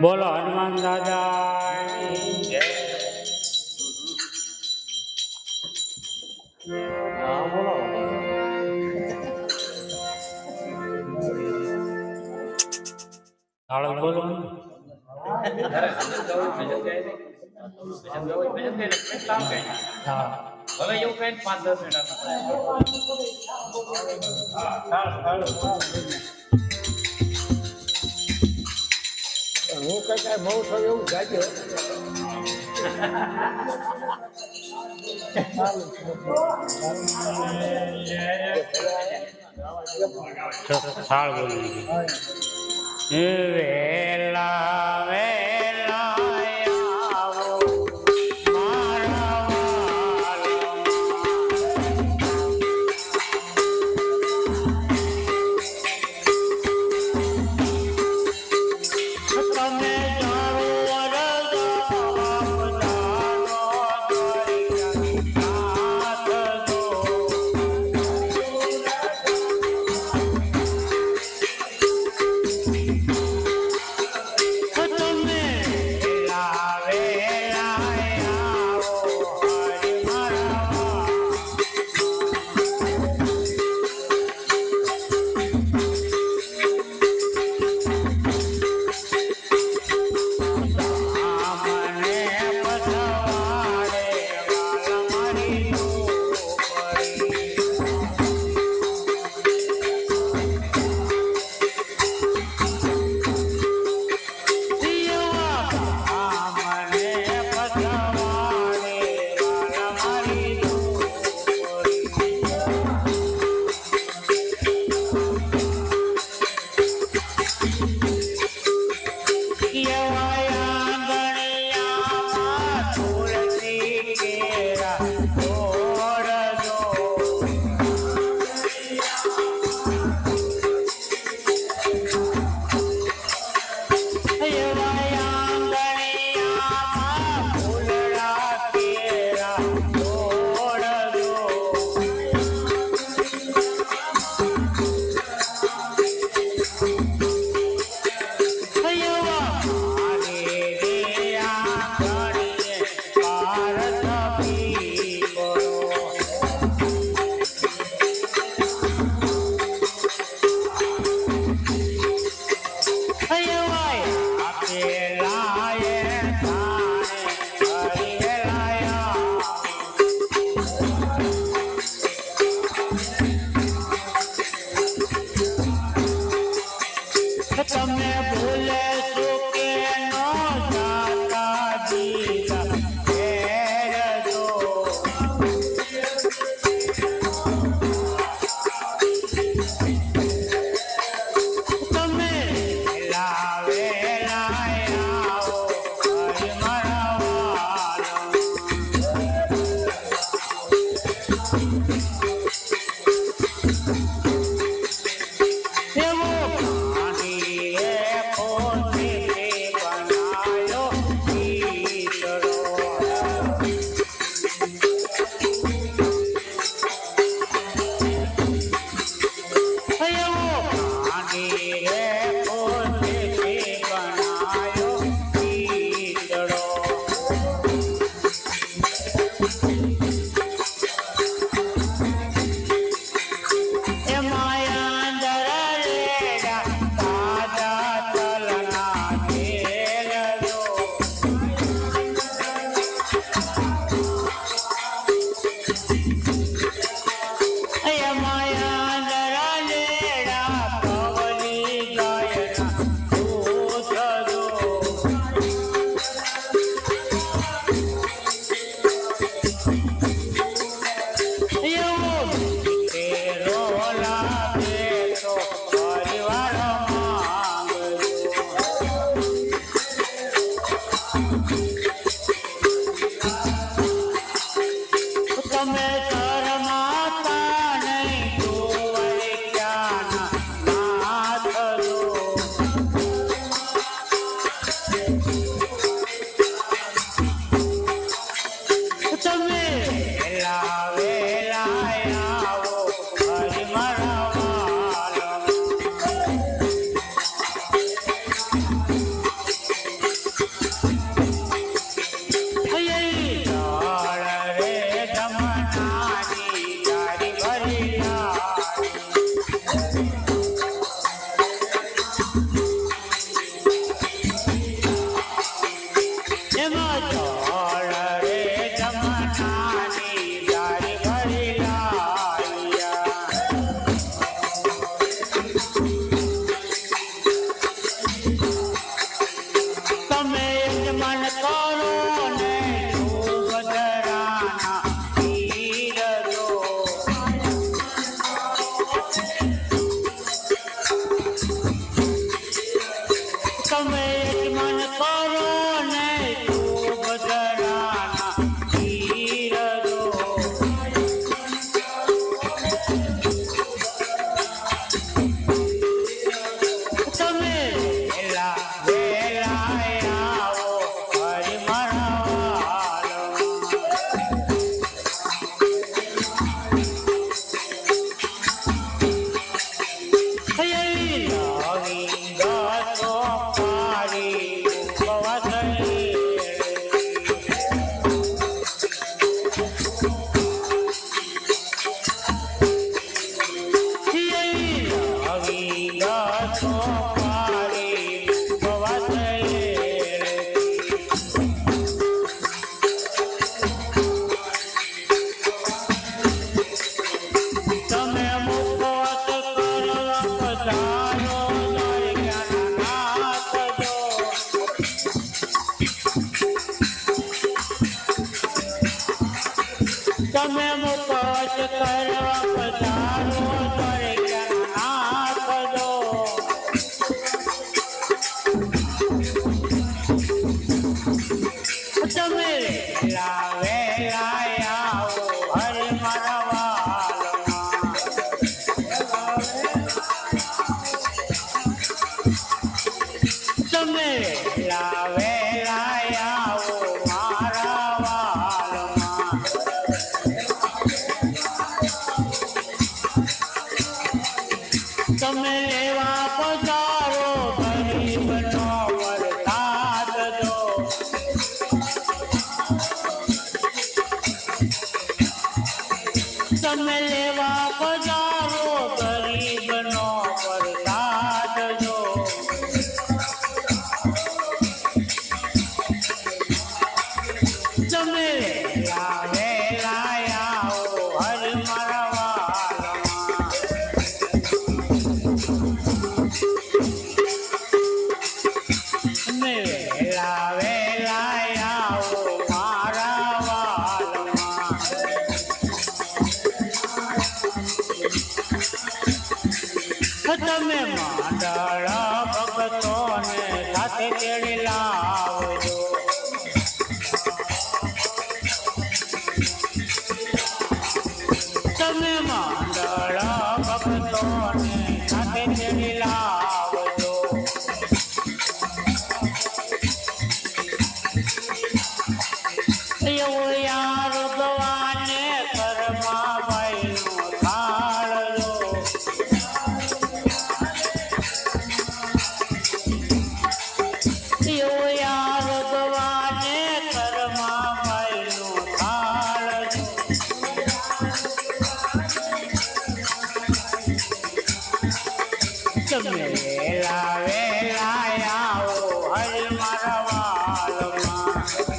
બોલો હનુમાન દાદા જય. હા બોલો. હવે એવું કઈ પાંચ દસ મિનિટ હું કઈ કઈ મઉ થયું એવું જાગ્યો. થાળ બોલી વેલા વેલા તમે મુકત કરવા પધારો Hawa, Hawa, Hawa,